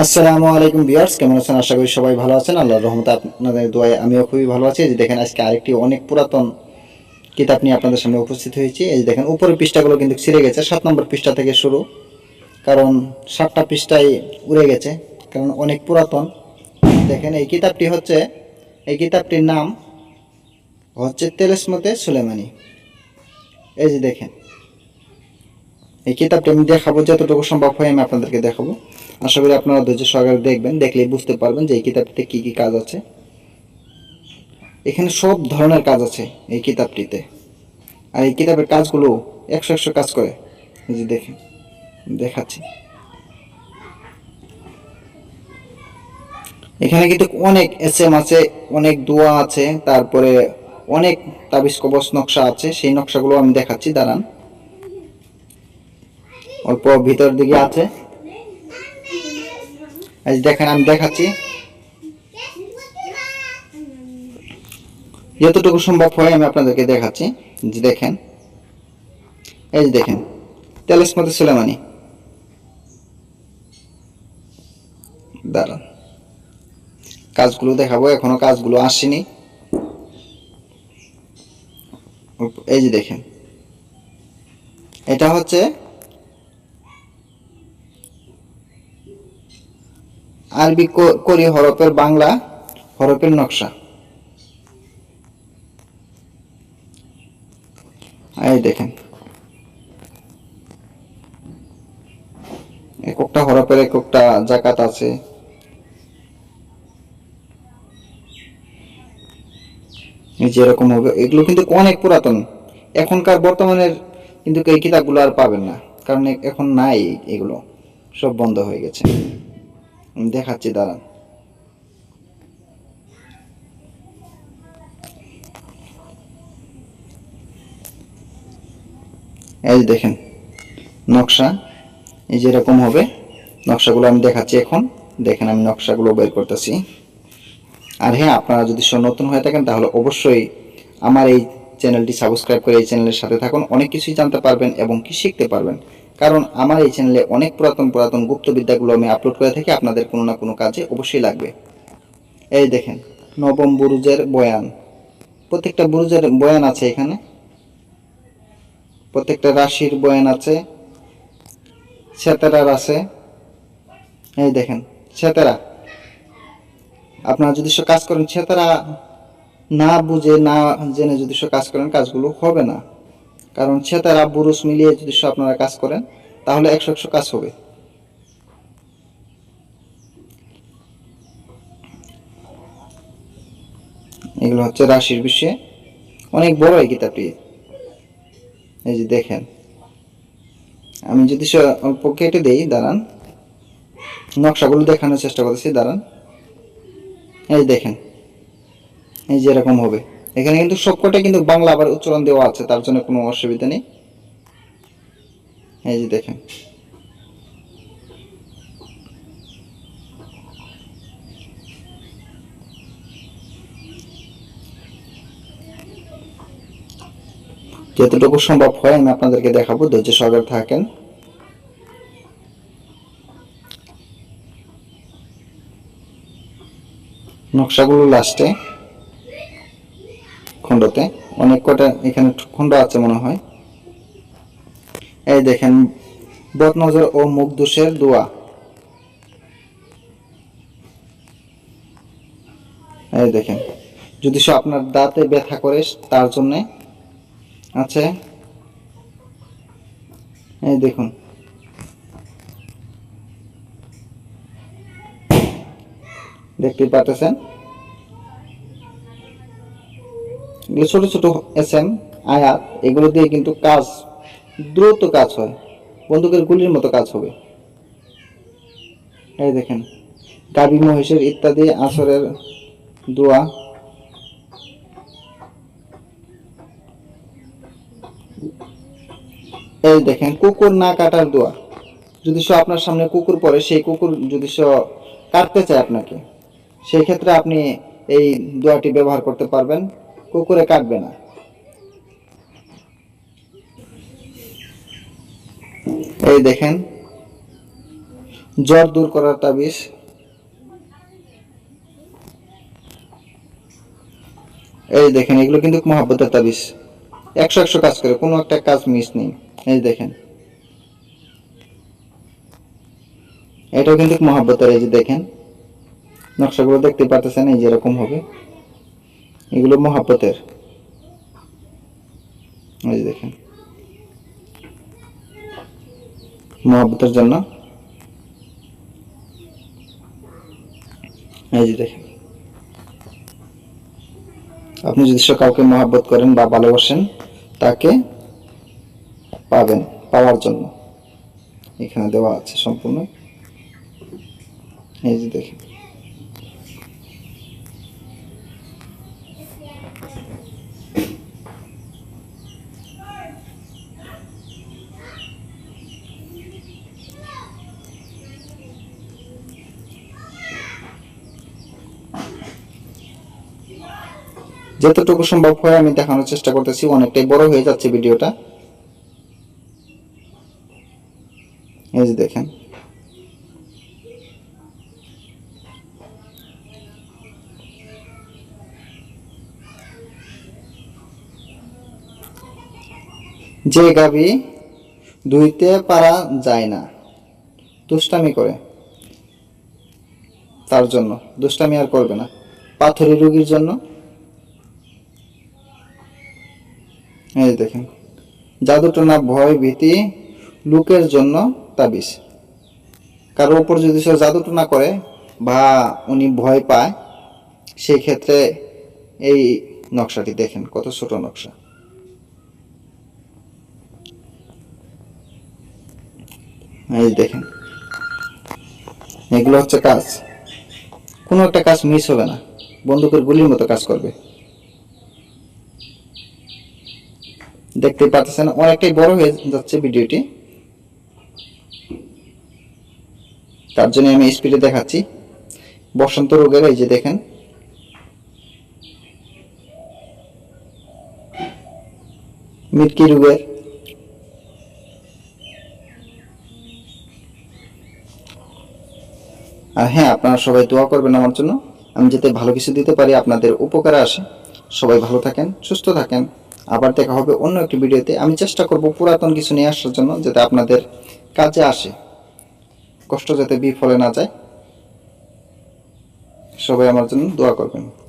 আসসালামু আলাইকুম বিয়ার্স কেমন আছেন? আশা করি সবাই ভালো আছেন। আল্লাহর রহমতে আপনাদের দোয়ায় আমিও খুবই ভালো আছি। যে দেখেন, আজকে আরেকটি অনেক পুরাতন কিতাব নিয়ে আপনাদের সামনে উপস্থিত হয়েছি। এই যে দেখেন, উপরের পৃষ্ঠাগুলো কিন্তু ছিঁড়ে গেছে। সাত নম্বর পৃষ্ঠা থেকে শুরু, কারণ সাতটা পৃষ্ঠায় উড়ে গেছে, কারণ অনেক পুরাতন। দেখেন, এই কিতাবটি হচ্ছে, এই কিতাবটির নাম হচ্ছে তেলেসমতে সুলেমানি। এই যে দেখেন এই কিতাবটি আমি দেখাবো, যতটুকু সম্ভব হয় আমি আপনাদেরকে দেখাবো। আশা করি আপনারা ধৈর্য সহকারে দেখবেন, দেখলেই বুঝতে পারবেন যে এই কিতাবটিতে কি কি কাজ আছে। এখানে সব ধরনের কাজ আছে এই কিতাবটিতে। আর এই কিতাবের কাজগুলো একশো একশো কাজ করে। যে দেখেন, দেখাচ্ছি। এখানে কিন্তু অনেক এস এম আছে, অনেক দোয়া আছে, তারপরে অনেক তাবিজ কবচ নকশা আছে, সেই নকশাগুলো আমি দেখাচ্ছি, দাঁড়ান। অল্প ভিতর দিকে আছে। এই দেখেন, আমি দেখাচ্ছি। যতটুকু সম্ভব হয় আমি আপনাদেরকে দেখাচ্ছি। যে দেখেন, এই যে দেখেন তেলসমতে সুলেমানি। দাঁড়ান, কাজগুলো দেখাবো, এখনও কাজগুলো আসেনি। এই যে দেখেন, এটা হচ্ছে আরবি করি হরফের বাংলা, হরফের নকশা। এই দেখেন। এককটা হরফের এককটা জাকাত আছে। এই যে এরকম হবে। এগুলো কিন্তু অনেক পুরাতন। এখনকার বর্তমানের কিন্তু এই কিতাবগুলো আর পাবেন না। কারণ এখন নাই এগুলো। সব বন্ধ হয়ে গেছে। দেখাচ্ছি, দাঁড়ান। এই যে দেখেন, নকশা, এই যে এরকম হবে, নকশাগুলো আমি দেখাচ্ছি এখন। দেখেন, আমি নকশাগুলো বের করতেছি। আর হ্যাঁ আপনারা যদি নতুন হয়ে থাকেন, তাহলে অবশ্যই আমার এই চ্যানেলটি সাবস্ক্রাইব করে এই চ্যানেলের সাথে থাকুন। অনেক কিছুই জানতে পারবেন এবং কি শিখতে পারবেন কারণ আমার এই চ্যানেলে অনেক পুরাতন পুরাতন গুপ্তবিদ্যাগুলো আমি আপলোড করে থাকি, আপনাদের কোনো না কোনো কাজে অবশ্যই লাগবে। এই দেখেন, নবম বুরুজের বয়ান। প্রত্যেকটা বুরুজের বয়ান আছে এখানে। প্রত্যেকটা রাশির বয়ান আছে। সেতারার আছে। এই দেখেন সেতারা আপনারা যদি সব কাজ করেন সেতারা না বুঝে, না জেনে যদি সব কাজ করেন, কাজগুলো হবে না। কারণ সেতারা বুরুজ মিলিয়ে যদি আপনারা কাজ করেন, তাহলে একশো একশো কাজ হবে। এগুলো হচ্ছে রাশির বিষয়ে। অনেক বড় এই কিতাবটি। এই যে দেখেন। আমি যদি অল্প কেটে দেই, দাঁড়ান। নকশাগুলো দেখানোর চেষ্টা করতেছি, দাঁড়ান। এই দেখেন। এই যে এরকম হবে। এখানে কিন্তু সবকটা কিন্তু বাংলা আবার উচ্চারণ দেওয়া আছে, তার জন্য কোনো অসুবিধা নেই। এই যে দেখেন। যতটুকু সম্ভব হয়, আমি আপনাদেরকে দেখাবো, ধৈর্য সহকারে থাকেন। নকশাগুলো লাস্টে খণ্ডতে অনেক কটা এখানে খণ্ড আছে মনে হয়। এই দেখেন, বদনজর ও মুখ দোষের দোয়া। এই দেখেন, যদি সে আপনার দাঁতে ব্যথা করে তার জন্যে আছে এই দেখুন। দেখতে পাচ্ছেন এগুলো ছোট ছোট এস এম আয়াত, এগুলো দিয়ে কিন্তু কাজ দ্রুত কাজ হয়। বন্দুকের গুলির মতো কাজ হবে। এই দেখেন গাবি মহিষের ইত্যাদি, আসরের দোয়া। এই দেখেন, কুকুর না কাটার দোয়া। যদি সে আপনার সামনে কুকুর পড়ে, সেই কুকুর যদি সে কাটতে চায় আপনাকে, সেই ক্ষেত্রে আপনি এই দোয়াটি ব্যবহার করতে পারবেন। কুকুরে কাটবে না। এই দেখেন, জ্বর দূর করার তাবিজ। এই দেখেন, এগুলো কিন্তু মহাব্বতের তাবিজ। একশো একশো কাজ করে, কোনো একটা কাজ মিস নেই। এই দেখেন। এটাও কিন্তু মহাব্বতের, এই যে দেখেন। নকশাগুলো দেখতে পারতেছেন, এই যে এরকম হবে। এগুলো মহাব্বতের এই যে দেখেন। মহাব্বতের জন্য। এই যে দেখেন। আপনি যদি সে কাউকে মহাব্বত করেন বা ভালোবাসেন, তাকে পাবেন, পাওয়ার জন্য। এখানে দেওয়া আছে সম্পূর্ণ। এই যে দেখেন। যতটুকু সম্ভব হয় আমি দেখানোর চেষ্টা করতেছি, অনেকটাই বড় হয়ে যাচ্ছে ভিডিওটা। এই যে দেখেন। যে গাবি ধুইতে পারা যায় না, দুষ্টামি করে। তার জন্য দুষ্টামি আর করবে না। পাথরের রোগীর জন্য এই দেখেন। জাদুটনা ভয় ভীতি, লোকের জন্য তাবিজ। কারোর উপর যদি সে জাদুটনা করে বা উনি ভয় পায় সেই ক্ষেত্রে এই নকশাটি দেখেন, কত ছোট নকশা। এই দেখেন, এগুলো হচ্ছে কাজ। কোনো একটা কাজ মিস হবে না। বন্দুকের গুলির মতো কাজ করবে। দেখতে পাচ্ছেন, অনেকটাই বড় হয়ে যাচ্ছে ভিডিওটি। তার জন্য আমি স্পিডে দেখাচ্ছি। বসন্ত রোগের, এই যে দেখেন। মিটকি রোগের। আর হ্যাঁ আপনারা সবাই দোয়া করবেন আমার জন্য। আমি যাতে ভালো কিছু দিতে পারি, আপনাদের উপকারে আসে। সবাই ভালো থাকেন, সুস্থ থাকেন। আবার দেখা হবে অন্য একটি ভিডিওতে। আমি চেষ্টা করব পুরাতন কিছু নিয়ে আসার জন্য যাতে আপনাদের কাজে আসে। কষ্ট যাতে বিফলে না যায়। সবাই আমার জন্য দোয়া করবেন।